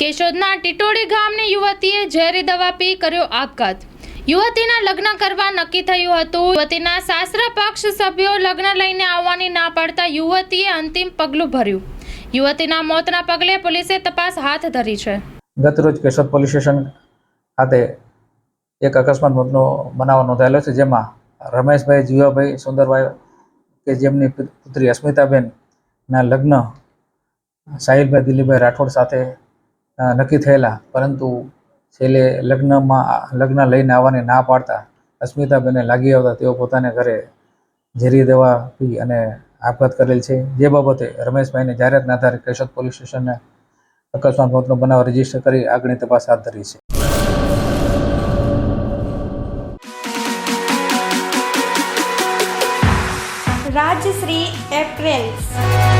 કેશોદના ટીટોડી ગામની યુવતીએ ઝેરી દવા પી કર્યો આપઘાત. યુવતીના લગ્ન કરવા નક્કી થયું હતું. યુવતીના સાસરા પક્ષ સભ્યો લગ્ન લઈને આવવાની ના પાડતા યુવતીએ અંતિમ પગલું ભર્યું. યુવતીના મોતના પગલે પોલીસે તપાસ હાથ ધરી છે. ગતરોજ કેશોદ પોલીસ સ્ટેશન ખાતે એક અકસ્માત મોતનો બનાવ નોંધાયેલો છે, જેમાં રમેશભાઈ, જીવાભાઈ, સુંદરભાઈ કે જેમની પુત્રી અસ્મિતાબેનના લગ્ન સાહિલભાઈ, દિલીપભાઈ રાઠોડ સાથે નક્કી થયેલા. પરંતુ છેલ્લે લગ્નમાં, લગ્ન લઈને આવવાની ના પાડતા અસ્મિતાબેને લાગી આવતા તેઓ પોતાને ઘરે ઝેરી દવા પી અને આપઘાત કરેલ છે. જે બાબતે રમેશભાઈને જાહેરાતના આધારે કેશોદ પોલીસ સ્ટેશને અકસ્માત મોતનો બનાવ રજિસ્ટર કરી આગળની તપાસ હાથ ધરી છે. રાજશ્રી એપ્રેલ્સ.